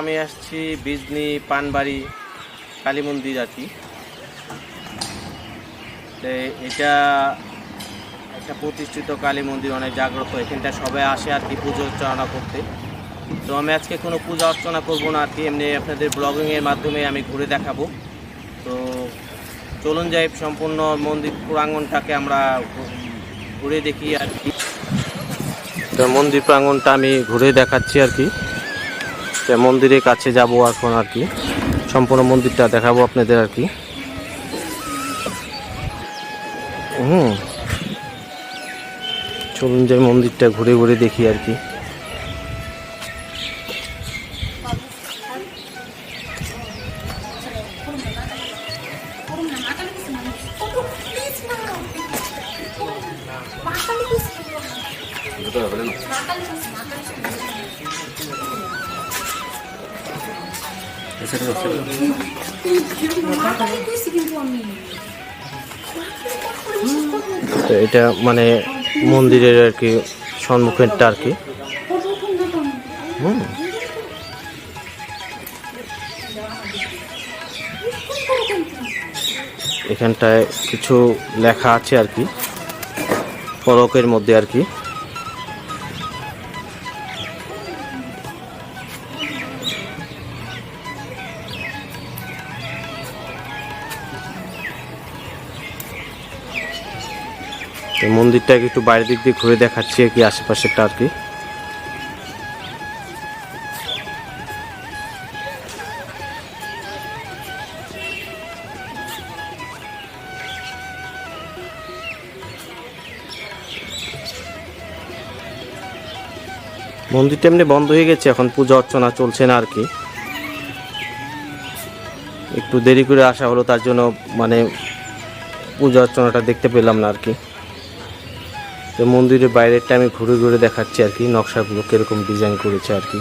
আমি আসছি বিজনি, পানবাড়ি কালী মন্দির আর কি। এটা একটা প্রতিষ্ঠিত কালী মন্দির অনেক জাগ্রত। এখানটা সবাই আসে আর কি পুজো অর্চনা করতে। তো আমি আজকে কোনো পূজা অর্চনা করব না আর কি, এমনি আপনাদের ব্লগিংয়ের মাধ্যমে আমি ঘুরে দেখাবো। তো চলুন যাই, সম্পূর্ণ মন্দির প্রাঙ্গণটাকে আমরা ঘুরে দেখি আর কি। মন্দির প্রাঙ্গণটা আমি ঘুরে দেখাচ্ছি আর কি। মন্দিরের কাছে যাব এখন আর কি। সম্পূর্ণ মন্দিরটা দেখাবো আপনাদের আর কি। হুম। চলুন যে মন্দিরটা ঘুরে ঘুরে দেখি আর কি। তো এটা মানে মন্দিরের আর কি সম্মুখেরটা আর কি। হুম। এখানটায় কিছু লেখা আছে আর কি। ফলকের মধ্যে আর কি। তো মন্দিরটাকে একটু বাইরের দিক দিয়ে ঘুরে দেখাচ্ছি আর কি, আশেপাশেরটা আর কি। মন্দিরটা এমনি বন্ধ হয়ে গেছে, এখন পূজা অর্চনা চলছে না আর কি। একটু দেরি করে আসা হলো, তার জন্য মানে পূজা অর্চনাটা দেখতে পেলাম না আর কি। তো মন্দিরের বাইরেরটা আমি ঘুরে ঘুরে দেখাচ্ছি আর কি, নকশাগুলো কীরকম ডিজাইন করেছে আর কি।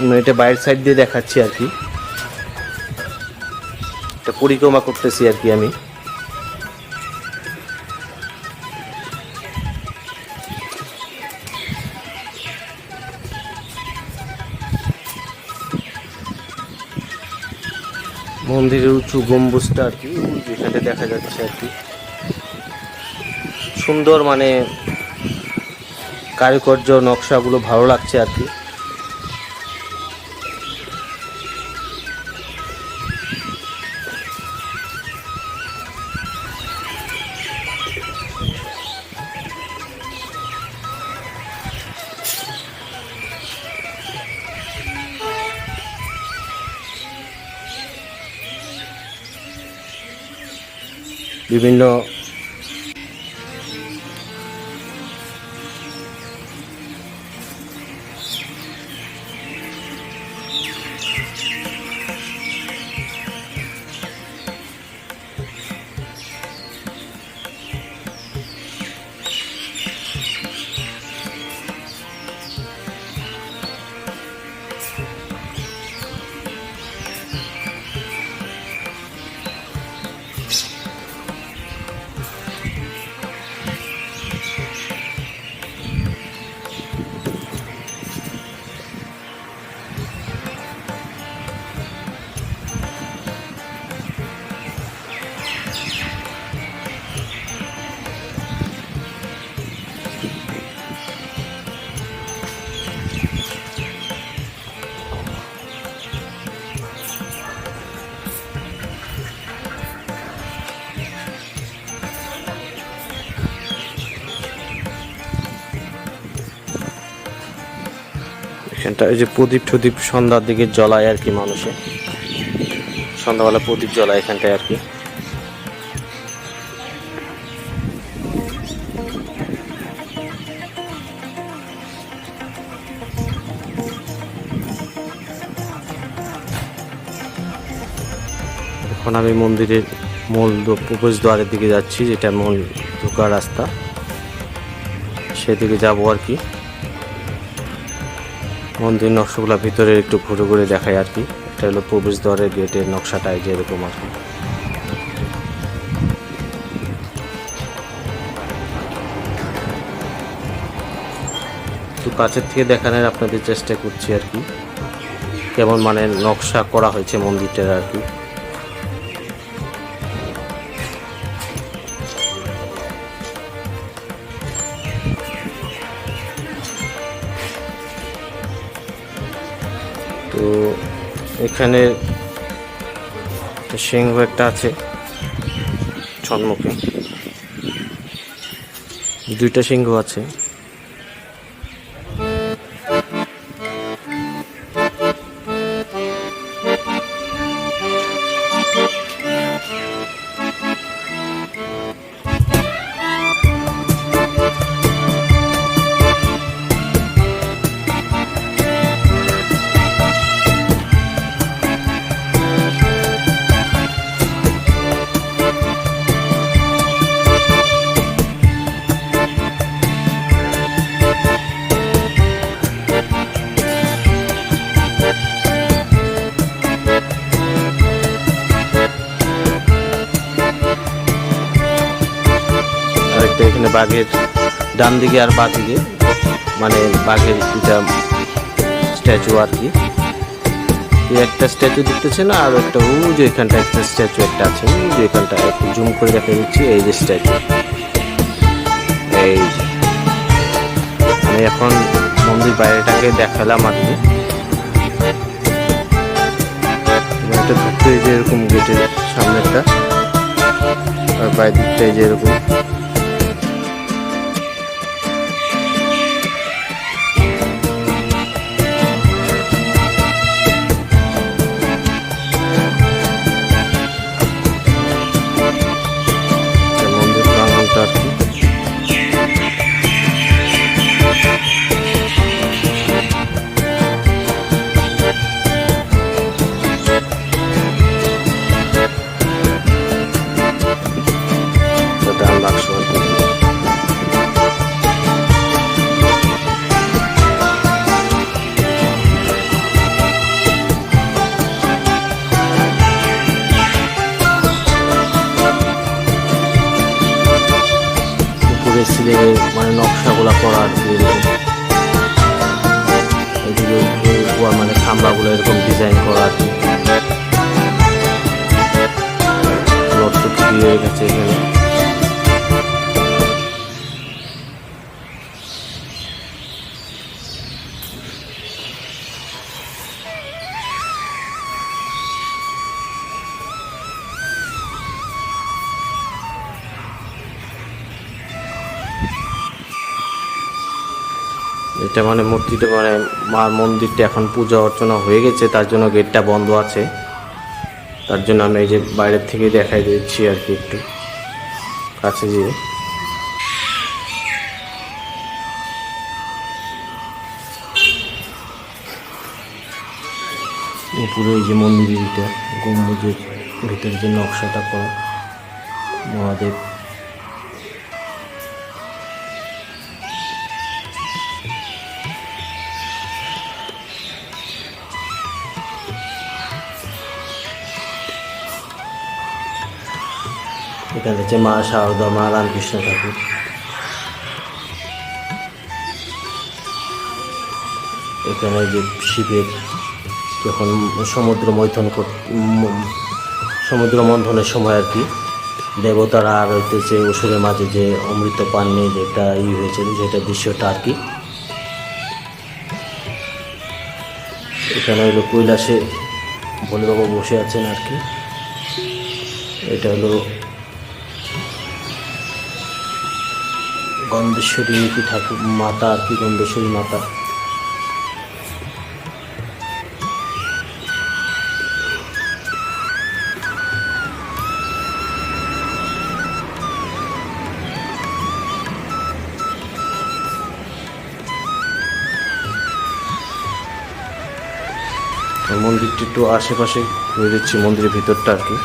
আমি এটা বাইরের সাইড দিয়ে দেখাচ্ছি আর কি। এটা পরিক্রমা করতেছি আর কি আমি। মন্দিরের উঁচু গম্বুজটা আর কি, যেখানে দেখা যাচ্ছে আর কি। সুন্দর মানে কারুকার্য নকশাগুলো ভালো লাগছে আর কি। বিভিন্ন এখানটা এই যে প্রদীপ টদীপ সন্ধ্যার দিকে জ্বলায় আর কি মানুষে। সন্ধ্যাবেলা প্রদীপ জ্বলায় এখানটায় আর কি। এখন আমি মন্দিরের মূল প্রবেশদ্বারের দিকে যাচ্ছি, যেটা মূল ঢোকার রাস্তা। সেদিকে যাব আর কি। মন্দির নকশাগুলো ভিতরে একটু ঘুরে ঘুরে দেখায় আর কি। এটা হলো প্রবেশদ্বারের গেটের নকশাটাই যেরকম আর কি। কাছের থেকে দেখানোর আপনাদের চেষ্টা করছি আর কি। কেমন মানে নকশা করা হয়েছে মন্দিরটার আর কি। এখানে সিংহ একটা আছে ছন্মুখী। দুইটা সিংহ আছে। বাঘের ডান দিকে আর বাঁ দিকে মানে বাঘের দুটা স্ট্যাচু আর কি। একটা স্ট্যাচু দেখতেছে না আর একটা, ও যে এখানটা একটা স্ট্যাচু একটা আছে যে এখানটা একটু জুম করে দেখা দিচ্ছি, এই যে স্ট্যাচু এই। আমি এখন মন্দির বাইরেটাকে দেখালাম আর কি। এটা ঢুকতে যে এরকম গেটের সামনেরটা, আর বাইরের দিকটা এই যে এরকম। করা আর কি এদিকে মানে খাম্বাগুলো এরকম ডিজাইন করা আর কি। দিয়ে গেছে এখানে। এটা মানে মূর্তিটা মানে মার মন্দিরটা এখন পূজা অর্চনা হয়ে গেছে, তার জন্য গেটটা বন্ধ আছে। তার জন্য আমি এই যে বাইরের থেকে দেখাই দিচ্ছি আর কি একটু কাছে গিয়ে। উপরে এই যে মন্দিরের এটা গম্বুজের ভিতরে যে নকশাটা করা, মহাদেব। এখানে হচ্ছে মা শারদা, মা রামকৃষ্ণ ঠাকুর। এখানে যে শিবের যখন সমুদ্র মৈথন সমুদ্র মন্থনের সময় আর কি, দেবতারা আর হইতেছে ওষুধের মাঝে যে অমৃত পান নিয়ে যেটা ই হয়েছিল, যেটা দৃশ্যটা আর কি। এখানে হলো কৈলাসে ভোলে বাবা বসে আছেন আর কি। এটা হলো গন্ধেশ্বরী নীতি ঠাকুর মাতা আর কি গন্ধেশ্বরী মাতা? মন্দিরটি একটু আশেপাশে, রয়ে যাচ্ছি মন্দিরের ভিতরটা আর কি।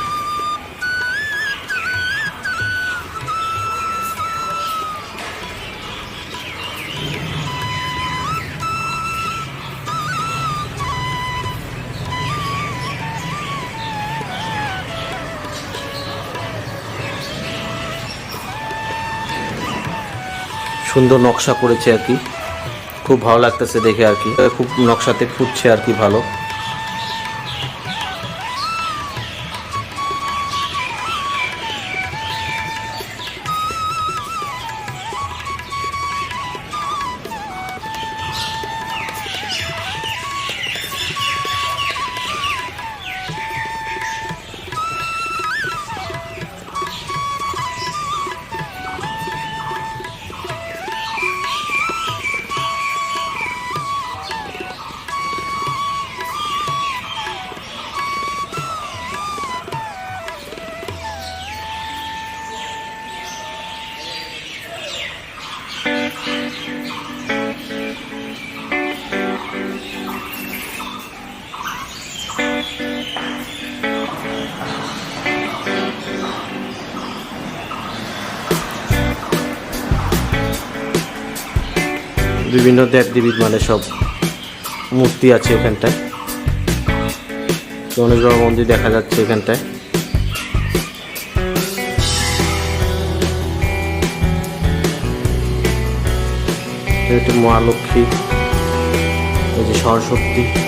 সুন্দর নকশা করেছে আর কি। খুব ভালো লাগতেছে দেখে আর কি। খুব নকশাতে ফুটছে আর কি ভালো। বিভিন্ন দেব দেবীর মানে সব মূর্তি আছে এখানটায়। অনেক বড় মন্দির দেখা যাচ্ছে এখানটায়। মহালক্ষ্মী, এই যে সরস্বতী।